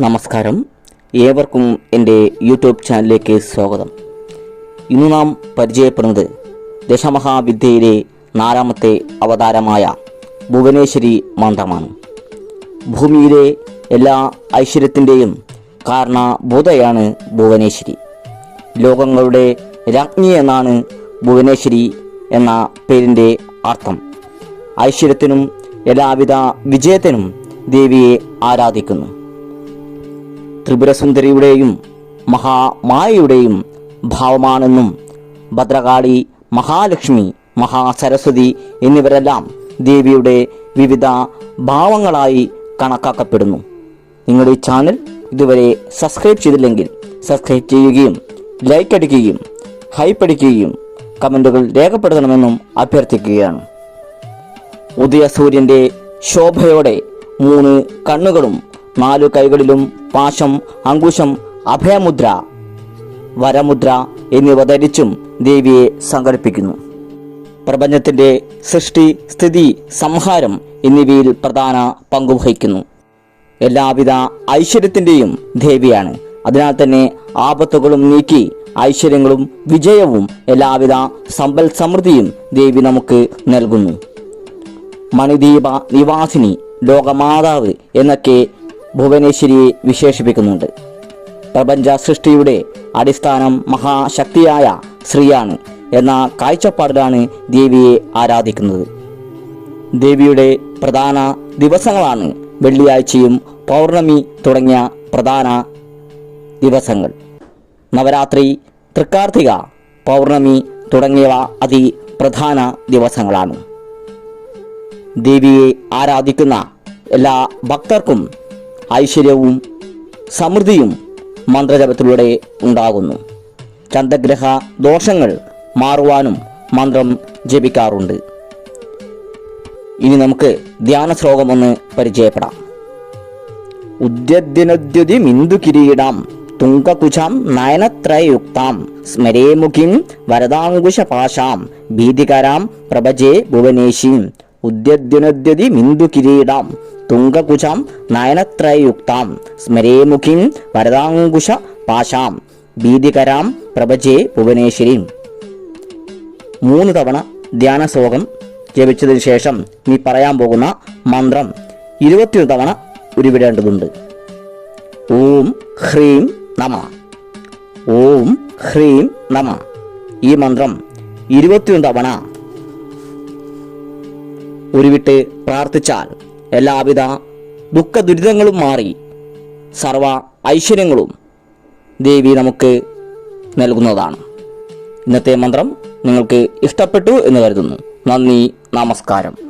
നമസ്കാരം. ഏവർക്കും എന്റെ യൂട്യൂബ് ചാനലിലേക്ക് സ്വാഗതം. ഇന്ന് നാം പരിചയപ്പെടുന്നത് ദശമഹാവിദ്യയിലെ നാലാമത്തെ അവതാരമായ ഭുവനേശ്വരി മന്ത്രമാണ്. ഭൂമിയിലെ എല്ലാ ഐശ്വര്യത്തിന്റെയും കാരണഭൂതയാണ് ഭുവനേശ്വരി. ലോകങ്ങളുടെ രാജ്ഞി എന്നാണ് ഭുവനേശ്വരി എന്ന പേരിന്റെ അർത്ഥം. ഐശ്വര്യത്തിനും എല്ലാവിധ വിജയത്തിനും ദേവിയെ ആരാധിക്കുന്നു. ത്രിപുരസുന്ദരിയുടെയും മഹാമായയുടെയും ഭാവമാണെന്നും ഭദ്രകാളി മഹാലക്ഷ്മി മഹാസരസ്വതി എന്നിവരെല്ലാം ദേവിയുടെ വിവിധ ഭാവങ്ങളായി കണക്കാക്കപ്പെടുന്നു. നിങ്ങൾ ഈ ചാനൽ ഇതുവരെ സബ്സ്ക്രൈബ് ചെയ്തില്ലെങ്കിൽ സബ്സ്ക്രൈബ് ചെയ്യുകയും ലൈക്ക് അടിക്കുകയും ഹൈപ്പ് അടിക്കുകയും കമന്റുകൾ രേഖപ്പെടുത്തണമെന്നും അഭ്യർത്ഥിക്കുകയാണ്. ഉദയസൂര്യന്റെ ശോഭയോടെ മൂന്ന് കണ്ണുകളും നാലു കൈകളിലും പാശം അങ്കുശം അഭയമുദ്ര വരമുദ്ര എന്നിവ ധരിച്ചും ദേവിയെ സങ്കല്പിക്കുന്നു പ്രപഞ്ചത്തിന്റെ സൃഷ്ടി സ്ഥിതി സംഹാരം എന്നിവയിൽ പ്രധാന പങ്കുവഹിക്കുന്നു എല്ലാവിധ ഐശ്വര്യത്തിന്റെയും ദേവിയാണ്. അതിനാൽ തന്നെ ആപത്തുകളും നീക്കി ഐശ്വര്യങ്ങളും വിജയവും എല്ലാവിധ സമ്പൽ സമൃദ്ധിയും ദേവി നമുക്ക് നൽകുന്നു. മണിദീപ നിവാസിനി ലോകമാതാവ് എന്നൊക്കെ ഭുവനേശ്വരിയെ വിശേഷിപ്പിക്കുന്നുണ്ട്. പ്രപഞ്ച സൃഷ്ടിയുടെ അടിസ്ഥാനം മഹാശക്തിയായ സ്ത്രീയാണ് എന്ന കാഴ്ചപ്പാടിലാണ് ദേവിയെ ആരാധിക്കുന്നത്. ദേവിയുടെ പ്രധാന ദിവസങ്ങളാണ് വെള്ളിയാഴ്ചയും പൗർണമി തുടങ്ങിയ പ്രധാന ദിവസങ്ങൾ. നവരാത്രി തൃക്കാർത്തിക പൗർണമി തുടങ്ങിയവ അതി പ്രധാന ദിവസങ്ങളാണ്. ദേവിയെ ആരാധിക്കുന്ന എല്ലാ ഭക്തർക്കും ഐശ്വര്യവും സമൃദ്ധിയും മന്ത്രജപത്തിലൂടെ ഉണ്ടാകുന്നു. ചന്ദ്രഗ്രഹ ദോഷങ്ങൾ മാറുവാനും മന്ത്രം ജപിക്കാറുണ്ട്. ഇനി നമുക്ക് ധ്യാന ശ്ലോകം ഒന്ന് പരിചയപ്പെടാം. ഉദ്യദ്യനുദ്യുതി മിന്ദു കിരീടാം തുങ്കകുശാം നയനത്രയുക്താം സ്മരേമുഖിം വരദാങ്കുശപാശാം ഭീതികരാം പ്രഭജേ ഭുവനേശീം ഉദ്യദ്യനുദ്യതി മിന്ദു കിരീടാം തുങ്കകുശാം നയനത്രയുക്താം. സ്മരേമുഖിം വരദാങ്കുശ പാശാം. ഭീതികരാം പ്രഭജേ ഭുവനേശ്വരീം. മൂന്ന് തവണ ധ്യാന ശ്ലോകം ജപിച്ചതിന് ശേഷം നീ പറയാൻ പോകുന്ന മന്ത്രം ഇരുപത്തിയൊരു തവണ ഉരുവിടേണ്ടതുണ്ട്. ഓം ഹ്രീം നമ. ഓം ഹ്രീം നമ. ഈ മന്ത്രം ഇരുപത്തിയൊന്ന് തവണ ഉരുവിട്ട് പ്രാർത്ഥിച്ചാൽ എല്ലാവിധ ദുഃഖ ദുരിതങ്ങളും മാറി സർവ ഐശ്വര്യങ്ങളും ദേവി നമുക്ക് നൽകുന്നതാണ്. ഇന്നത്തെ മന്ത്രം നിങ്ങൾക്ക് ഇഷ്ടപ്പെട്ടു എന്ന് കരുതുന്നു. നന്ദി നമസ്കാരം.